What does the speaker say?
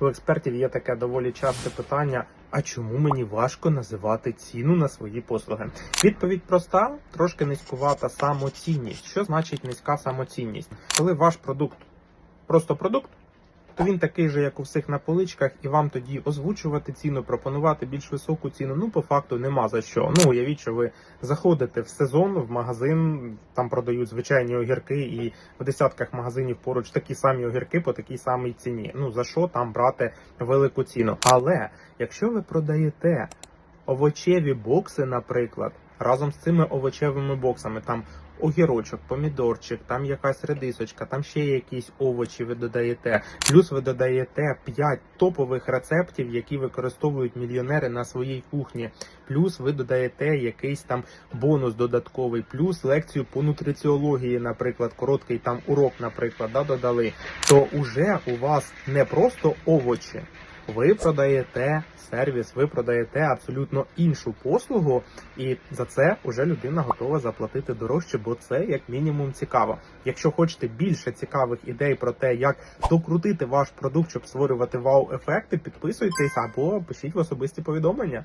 У експертів є таке доволі часте питання: а чому мені важко називати ціну на свої послуги? Відповідь проста, трошки низькувата самоцінність. Що значить низька самоцінність? Коли ваш продукт просто продукт, то він такий же, як у всіх на поличках, і вам тоді озвучувати ціну, пропонувати більш високу ціну. Ну, по факту нема за що. Ну, уявіть, що ви заходите в сезон, в магазин, там продають звичайні огірки, і в десятках магазинів поруч такі самі огірки по такій самій ціні. Ну за що там брати велику ціну? Але якщо ви продаєте овочеві бокси, наприклад, разом з цими овочевими боксами, там огірочок, помідорчик, там якась редисочка, там ще якісь овочі ви додаєте. Плюс ви додаєте 5 топових рецептів, які використовують мільйонери на своїй кухні. Плюс ви додаєте якийсь там бонус додатковий, плюс лекцію по нутриціології, наприклад, короткий там урок, наприклад, да, додали. То уже у вас не просто овочі. Ви продаєте сервіс, ви продаєте абсолютно іншу послугу, і за це вже людина готова заплатити дорожче, бо це як мінімум цікаво. Якщо хочете більше цікавих ідей про те, як докрутити ваш продукт, щоб створювати вау-ефекти, підписуйтесь або пишіть в особисті повідомлення.